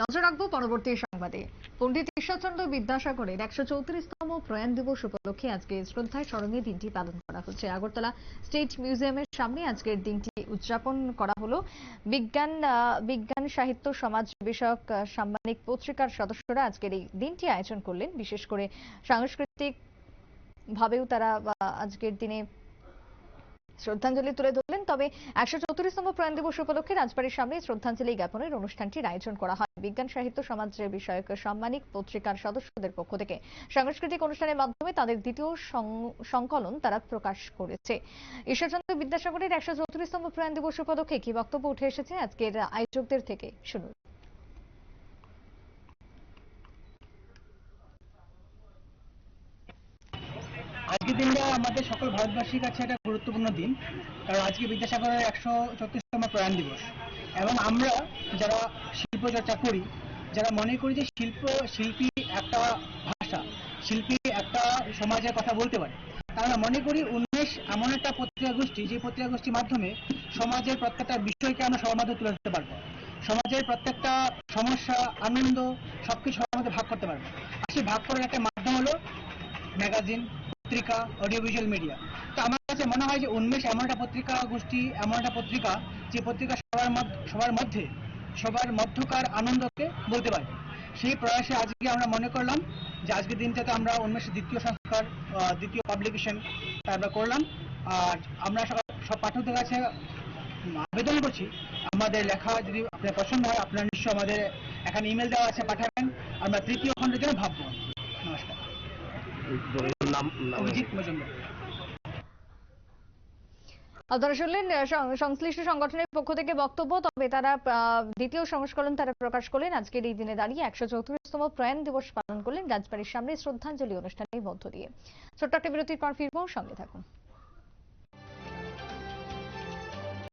নজর রাখব পরবর্তী সংবাদে। পণ্ডিত ঈশ্বরচন্দ্র বিদ্যাসাগরের একশো চৌত্রিশতম প্রয়াণ দিবস উপলক্ষে আজকে শ্রদ্ধায় স্মরণে দিনটি পালন করা হচ্ছে। আগরতলা স্টেট মিউজিয়ামের সামনে আজকের দিনটি উদযাপন করা হলো। বিজ্ঞান বিজ্ঞান, সাহিত্য, সমাজ বিষয়ক সাম্মানিক পত্রিকার সদস্যরা আজকের এই দিনটি আয়োজন করলেন। বিশেষ করে সাংস্কৃতিক ভাবেও তারা আজকের দিনে শ্রদ্ধাঞ্জলি তুলে ধরলেন। তবে একশো চৌত্রিশতম প্রয়াণ দিবস উপলক্ষে রাজবাড়ির সামনে শ্রদ্ধাঞ্জলি জ্ঞাপনের অনুষ্ঠানটির আয়োজন করা হয়। বিজ্ঞান, সাহিত্য, সমাজের বিষয়ক সাম্মানিক পত্রিকার সদস্যদের পক্ষ থেকে সাংস্কৃতিক অনুষ্ঠানের মাধ্যমে তাদের দ্বিতীয় সংকলন তারা প্রকাশ করেছে। ঈশ্বরচন্দ্র বিদ্যাসাগরের একশো চৌত্রিশতম প্রয়াণ দিবস উপলক্ষে কি বক্তব্য উঠে এসেছে? আজকের আয়োজকদের থেকে শুনুন। আজকের দিনটা আমাদের সকল ভারতবাসীর কাছে একটা গুরুত্বপূর্ণ দিন। কারণ আজকে বিদ্যাসাগরের একশো চৌত্রিশতম প্রয়াণ দিবস। এবং আমরা যারা শিল্প চর্চা করি, যারা মনে করি যে শিল্প, শিল্পী একটা ভাষা, শিল্পী একটা সমাজের কথা বলতে পারে আমরা মনে করি উন্মেষ এমন একটা পত্রিকা গোষ্ঠী, যে পত্রিকা গোষ্ঠীর মাধ্যমে সমাজের প্রত্যেকটা বিষয়কে আমরা সবার মাধ্যমে তুলে ধরতে পারব। সমাজের প্রত্যেকটা সমস্যা, আনন্দ, সবকিছু সবার মধ্যে ভাগ করতে পারব। আর সেই ভাগ করার একটা মাধ্যম হলো ম্যাগাজিন, পত্রিকা অডিও ভিজুয়াল মিডিয়া কাছে মনে হয় যে উন্মেষ এমন একটা পত্রিকা গোষ্ঠী এমন একটা পত্রিকা যে পত্রিকা সবার সবার মধ্যে সবার মধ্যকার আনন্দকে বলতে পারবে সেই প্রয়াসে আজকে আমরা মনে করলাম যে আজকের দিনটাতে আমরা উন্মেষের দ্বিতীয় সংস্কার দ্বিতীয় পাবলিকেশন আমরা করলাম। আর আমরা সব পাঠকদের কাছে আবেদন করছি আমাদের লেখা যদি আপনার পছন্দ হয় আপনার নিশ্চয় আমাদের এখানে ইমেল দেওয়া আছে পাঠাবেন। আমরা তৃতীয় খণ্ডের জন্য ভাববো। নমস্কার। নাম নাম অভিজিৎ মজুমদার। আপনারা শুনলেন সংশ্লিষ্ট সংগঠনের পক্ষ থেকে বক্তব্য। তবে তারা দ্বিতীয় সংস্করণ তারা প্রকাশ করলেন। আজকের এই দিনে দাঁড়িয়ে একশো চৌত্রিশতম প্রয়াণ দিবস পালন করলেন রাজবাড়ির সামনে শ্রদ্ধাঞ্জলি অনুষ্ঠানের মধ্য দিয়ে। ছোট্ট একটা বিরতির পর ফিরবো, সঙ্গে থাকুন।